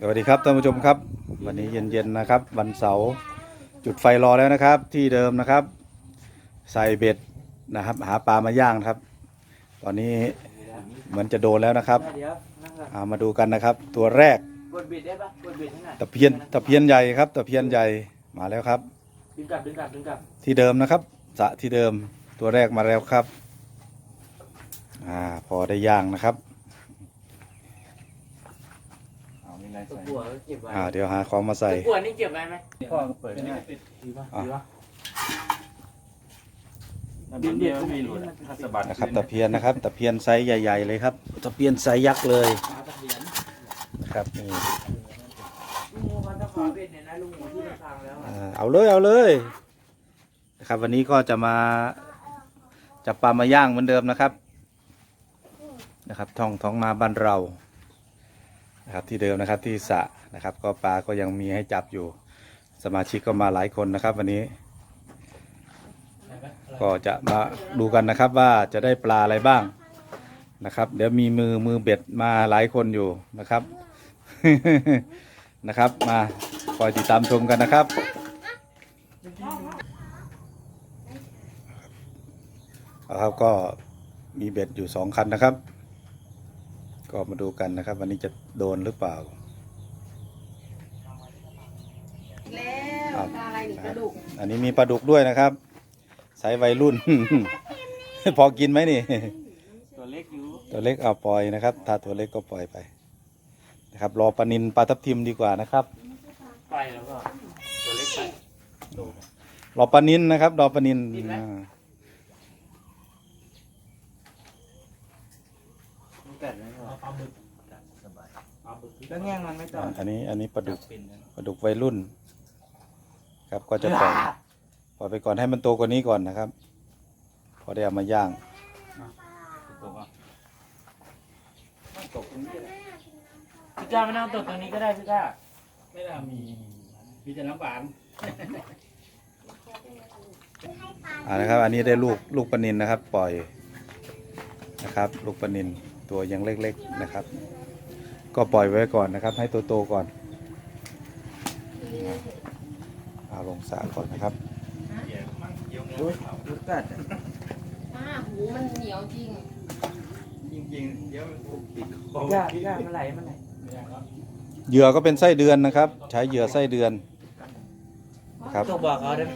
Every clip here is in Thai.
สวัสดีครับท่านผู้ชมครับ วันนี้เย็นๆนะครับ วันเสาร์จุดไฟรอแล้วนะครับ ที่เดิมนะครับ ใส่เบ็ดนะครับ หาปลามาย่างนะครับ ตอนนี้เหมือนจะโดนแล้วนะครับเดี๋ยวนั่งก่อนเอามาดูกันนะครับ ตัวแรกกดบิดได้ปะกดบิดให้หน่อยตะเพียนตะเพียนใหญ่ครับตะเพียนใหญ่มาแล้วครับ ดึงกลับดึงกลับดึงกลับที่เดิมนะครับสระที่เดิมตัวแรกมาแล้วครับ อ่าพอได้ย่างนะครับเอามีอะ ไรตะใส่กั่วก็เก็บไว้อ่าเดี๋ยวหาของมาใส่ ตะกั่วนี่เก็บไว้ไหมพ่อก็เปิดได้ดีปะอะดีปะดินเดียวไม่มีหลุดอะถ้าสะบัดนะครับตะเพียนนะครับตะเพียนไซส์ใหญ่ๆเลยครับตะเพียนไซส์ยักษ์เลยมาตะเพียนนะครับนี่ลุงโมพันตะขอเบ็ดเนี่ยนะลุงโมที่มันฟังแล้วอะอ่าเอาเลยเอาเลยนะครับวันนี้ก็จะมาจับปลามาย่างเหมือนเดิมนะครับนะครับท้องท้องนาบ้านเรา นะครับที่เดิมนะครับที่สะนะครับ ก็ปลาก็ยังมีให้จับอยู่ สมาชิกก็มาหลายคนนะครับ วันนี้ ก็จะมาดูกันนะครับว่าจะได้ปลาอะไรบ้างนะครับ เดี๋ยวมีมือมือเบ็ดมาหลายคนอยู่นะครับ นะครับ มาคอยติดตามชมกันนะครับเอาครับก็มีเบ็ดอยู่สองคันนะครับ ก็มาดูกันนะครับ วันนี้จะโดนหรือเปล่าแล้วปลาอะไรนี่กระดูกอันนี้มีปลาดุกด้วยนะครับไซส์วัยรุ่น พอกินไหมนี่ ตัวเล็กอยู่ตัวเล็กเอาปล่อยนะครับ ถ้าตัวเล็กก็ปล่อยไปนะครับ รอปลานินปลาทับทิมดีกว่านะครับ ไปแล้วก็ตัวเล็กไปรอปลานินนะครับ รอปลานินกินไหมอ่า มันกัดไหมพ่อปลาบึก แล้วแง่งมันไม่ต่ออันนี้อันนี้ปลาดุกเป็นนะปลาดุกวัยรุ่น ครับก็จะปล่อยปล่อยไปก่อนให้มันโตกว่านี้ก่อนนะครับ พอได้เอามาย่างตกอะพี่ก้าไม่นั่งตกตรงนี้ก็ได้พี่ก้าไม่น่ามีมีแต่น้ำหวานอ่านะครับ อันนี้ได้ลูกลูกปลานินนะครับ ปล่อยนะครับ ลูกปลานินตัวยังเล็กๆนะครับ ก็ปล่อยไว้ก่อนนะครับ ให้ตัวโตก่อนเอาลงสระก่อนนะครับดูดูกัดอะป้าหูมันเหนียวจริง จริงๆเดี๋ยวมันถูกติดคอพี่ก้าพี่ก้ามันไหลมันไหลเหยื่อก็เป็นไส้เดือนนะครับ ใช้เหยื่อไส้เดือน ครับตกบอกเขาได้ไหม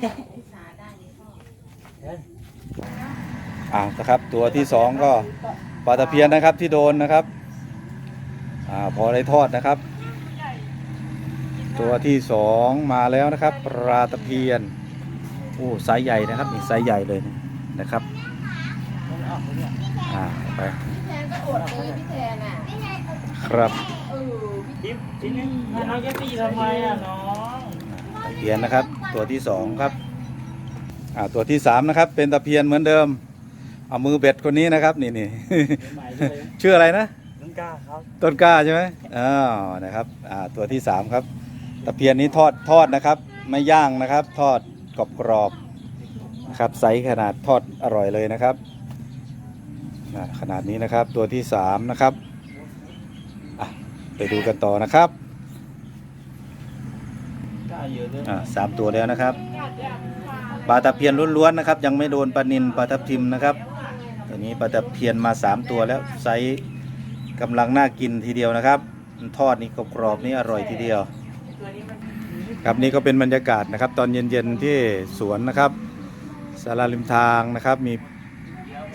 สาได้เลยพ่ออ่านะครับ ตัวที่สองก็ปลาตะเพียนนะครับที่โดนนะครับ อ่าพอได้ทอดนะครับ ตัวที่สองมาแล้วนะครับปลาตะเพียนโอ้ไซส์ใหญ่นะครับนี่ไซส์ใหญ่เลยนะครับมันออกไปเนี่ยอ่าไปพี่แทนก็อดเลยพี่แทนอะครับเออพี่จิ๊บจิ๊บน้องจะตีทำไมอะน้องตะเพียนนะครับ ตัวที่สองครับอ่าตัวที่สามนะครับ เป็นตะเพียนเหมือนเดิมเอามือเบ็ดคนนี้นะครับ นี่นี่ใหม่เลยชื่ออะไรนะ น้องก้าครับต้นกล้าใช่ไหมอ้าวนะครับอ่าตัวที่สามครับตะเพียนนี้ทอดทอดนะครับ ไม่ย่างนะครับ ทอดกรอบกรอบๆนะครับไซส์ขนาดทอดอร่อยเลยนะครับอ่าขนาดนี้นะครับตัวที่สามนะครับอะไปดูกันต่อนะครับก้าเยอะเลยอ่าสามตัวแล้วนะครับปลาตะเพียนล้วนๆนะครับ ยังไม่โดนปลานินปลาทับทิมนะครับตัวนี้ปลาตะเพียนมาสามตัวแล้วไซส์ กำลังน่ากินทีเดียวนะครับ ทอดนี่กรอบๆนี่อร่อยทีเดียวตัวนี้มันครับนี่ก็เป็นบรรยากาศนะครับ ตอนเย็นๆที่สวนนะครับศาลาริมทางนะครับ มี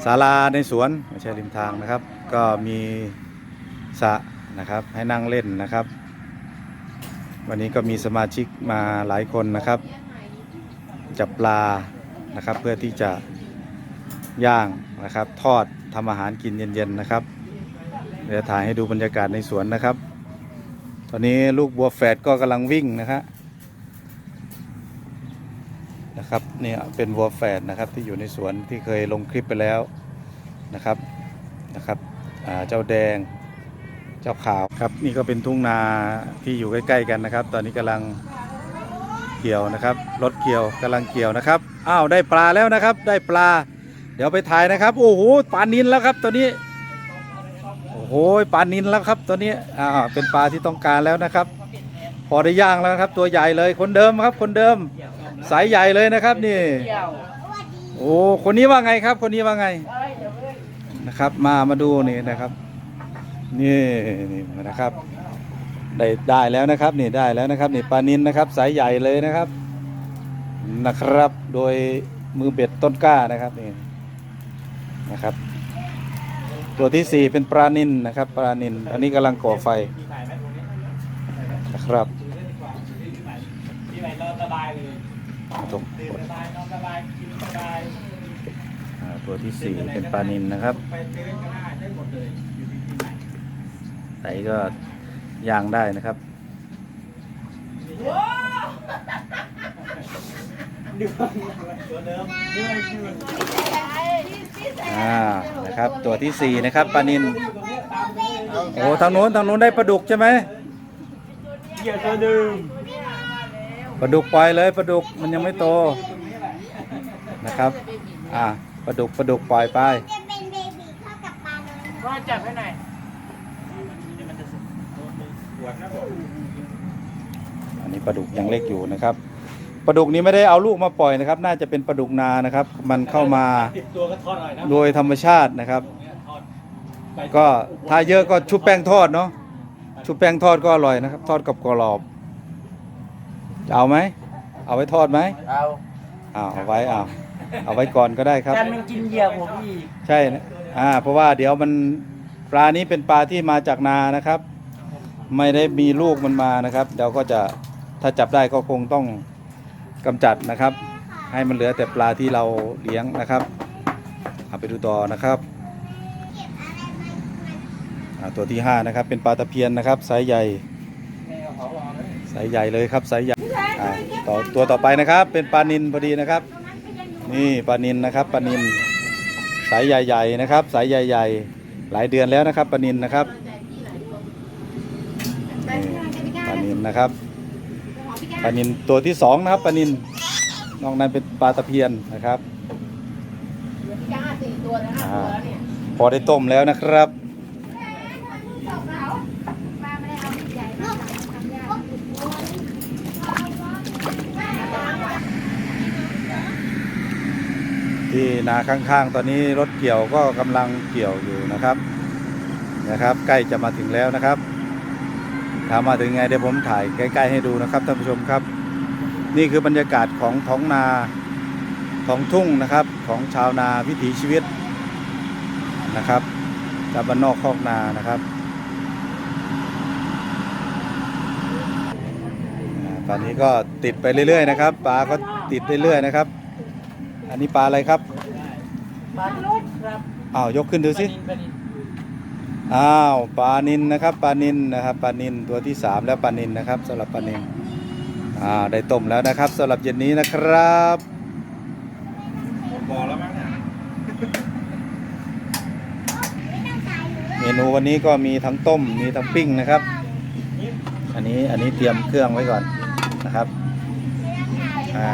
ศาลาในสวนไม่ใช่ริมทางนะครับ ก็มีสระนะครับให้นั่งเล่นนะครับ วันนี้ก็มีสมาชิกมาหลายคนนะครับ จับปลานะครับเพื่อที่จะย่างนะครับ ทอดทำอาหารกินเย็นๆนะครับ เดี๋ยวถ่ายให้ดูบรรยากาศในสวนนะครับ ตอนนี้ลูกบัวแฝดก็กำลังวิ่งนะครับนะครับเนี่ยเป็นวัวแฝดนะครับที่อยู่ในสวนที่เคยลงคลิปไปแล้วนะครับนะครับเจ้าแดงเจ้าขาวครับนี่ก็เป็นทุ่งนาที่อยู่ใกล้ๆกันนะครับ ตอนนี้กำลังเกี่ยวนะครับรถเกี่ยวกำลังเกี่ยวนะครับอ้าวได้ปลาแล้วนะครับ ได้ปลา เดี๋ยวไปถ่ายนะครับ โอ้โหปลานินแล้วครับตัวนี้โอ้ โอ้ยปลานินแล้วครับตัวนี้อ่าเป็นปลาที่ต้องการแล้วนะครับ พอได้ย่างแล้วครับ ตัวใหญ่เลยคนเดิมครับ คนเดิม สายใหญ่เลยนะครับนี่ โอ้คนนี้ว่าไงครับ คนนี้ว่าไงนะครับ มามาดูนี่นะครับ นี่นี่นะครับ ได้ได้แล้วนะครับ นี่ได้แล้วนะครับ นี่ปลานินนะครับ สายใหญ่เลยนะครับนะครับ โดยมือเบ็ดต้นกล้านะครับนี่นะครับ ตัวที่สี่เป็นปลานินนะครับปลานินอันนี้กำลังก่อไฟนะครับที่ไหนนอนสบายเลยตกตื่นสบายนอนสบายกินสบายอ่าตัวที่สี่เป็นปลานินนะครับไปเซเว่นก็ได้ได้หมดเลยอยู่ที่ที่ไหนไตก็ย่างได้นะครับดูตัวเดิมนี่มันคือ อ่านะครับตัวที่สี่นะครับปลานินตรงเนี้ยตามเลยโอ้ทางโน้นทางโน้นได้ปลาดุกใช่ไหมเกี่ยวตัวเดิมปลาดุกปล่อยเลยปลาดุกมันยังไม่โตนะครับอ่าปลาดุกปลาดุกปล่อยไปจะเป็นเบบีเข้ากับปลาเลยว่าจับให้หน่อยนี่มันจะสุกปวดนะผมอันนี้ปลาดุกยังเล็กอยู่นะครับ ปลาดุกนี้ไม่ได้เอาลูกมาปล่อยนะครับ น่าจะเป็นปลาดุกนานะครับ มันเข้ามาติดตัวก็ทอดหน่อยนะโดยธรรมชาตินะครับทอดไปก็ถ้าเยอะก็ชุบแป้งทอดเนาะชุบแป้งทอดก็อร่อยนะครับ ทอดกับกรอบจะเอาไหมเอาไว้ทอดไหมเอาอ้าวเอาไว้อ้าวเอาไว้ก่อนก็ได้ครับแต่มันกินเหยื่อผมอีกใช่นะอ่าเพราะว่าเดี๋ยวมันปลานี้เป็นปลาที่มาจากนานะครับ ไม่ได้มีลูกมันมานะครับเดี๋ยวก็จะถ้าจับได้ก็คงต้อง กำจัดนะครับ ให้มันเหลือแต่ปลาที่เราเลี้ยงนะครับเอาไปดูต่อนะครับตัวที่ห้านะครับ เป็นปลาตะเพียนนะครับไซส์ใหญ่ไซส์ใหญ่เลยครับไซส์ใหญ่ต่อตัวต่อไปนะครับ เป็นปลานินพอดีนะครับ นี่ปลานินนะครับปลานินสายใหญ่ๆนะครับ สายใหญ่ๆ หลายเดือนแล้วนะครับปลานินนะครับปลานินนะครับ ลานินตัวที่สองนะครับปลานินนอกนั้นเป็นปลาตะเพียนนะครับจ้าสี่ตัวแล้วห้าตัวแล้วเนี่ยพอได้ต้มแล้วนะครับปลาไม่ได้เอาใหญ่มากทำยากที่นาข้างๆ ตอนนี้รถเกี่ยวก็กำลังเกี่ยวอยู่นะครับนะครับ ใกล้จะมาถึงแล้วนะครับ ถามมาถึงไงเดี๋ยวผมถ่ายใกล้ ๆ ให้ดูนะครับท่านผู้ชมครับ นี่คือบรรยากาศของท้องนาท้องทุ่งนะครับของชาวนาวิถีชีวิตนะครับชาวบ้านนอกคอกนานะครับอ่าตอนนี้ก็ติดไปเรื่อย ๆ นะครับปลาก็ติดเรื่อยๆนะครับ อันนี้ปลาอะไรครับปลาลุดครับอ้าวยกขึ้นดูสิปลานิลปลานิล อ้าวปลานินนะครับปลานินนะครับปลานินตัวที่สามแล้วปลานินนะครับสำหรับปลานินอ่าได้ต้มแล้วนะครับสำหรับเย็นนี้นะครับหมดบ่อแล้วมั้งเนี่ยเมนูวันนี้ก็มีทั้งต้มมีทั้งปิ้งนะครับ อันนี้อันนี้เตรียมเครื่องไว้ก่อนนะครับอ่า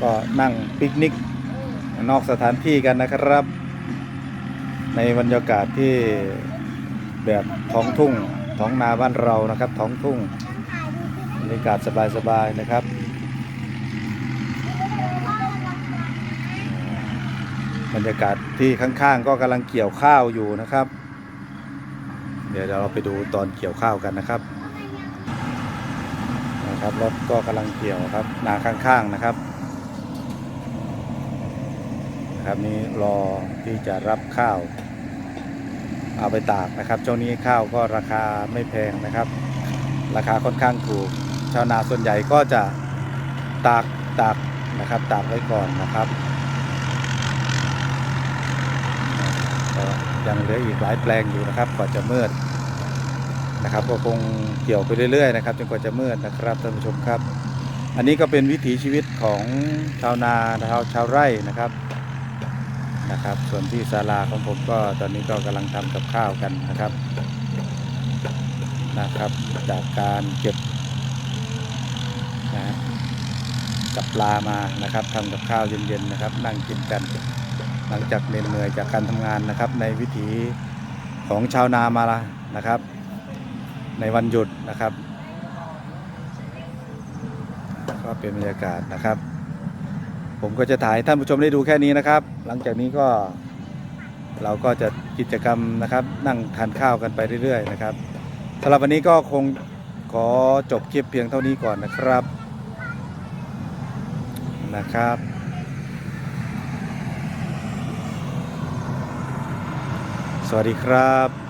ก็นั่งปิกนิกนอกสถานที่กันนะครับ ในบรรยากาศที่แบบท้องทุ่งท้องนาบ้านเรานะครับ ท้องทุ่งบรรยากาศสบายๆนะครับบรรยากาศที่ข้างๆ ก็กำลังเกี่ยวข้าวอยู่นะครับ เดี๋ยวเราไปดูตอนเกี่ยวข้าวกันนะครับนะครับรถก็กำลังเกี่ยวครับนาข้างๆนะครับนะครับนี้รอที่จะรับข้าว เอาไปตากนะครับช่วงนี้ข้าวก็ราคาไม่แพงนะครับ ราคาค่อนข้างถูก ชาวนาส่วนใหญ่ก็จะตากตากนะครับตากไว้ก่อนนะครับยังเหลืออีกหลายแปลงอยู่นะครับก่อนจะมืดนะครับก็คงเกี่ยวไปเรื่อยๆนะครับจนกว่าจะมืดนะครับท่านผู้ชมครับ อันนี้ก็เป็นวิถีชีวิตของชาวนาชาวชาวไร่นะครับ นะครับ ส่วนที่ศาลาของผมก็ตอนนี้ก็กำลังทำกับข้าวกันนะครับนะครับ จากการเก็บนะจับปลามานะครับทำกับข้าวเย็นๆนะครับ นั่งกินกัน หลังจากเหน็ดเหนื่อยจากการทำงานนะครับ ในวิถีของชาวนามาละนะครับ ในวันหยุดนะครับ ก็เป็นบรรยากาศนะครับ ผมก็จะถ่ายท่านผู้ชมได้ดูแค่นี้นะครับ หลังจากนี้ก็เราก็จะกิจกรรมนะครับ นั่งทานข้าวกันไปเรื่อยๆนะครับสำหรับวันนี้ก็คงขอจบคลิปเพียงเท่านี้ก่อนนะครับนะครับสวัสดีครับ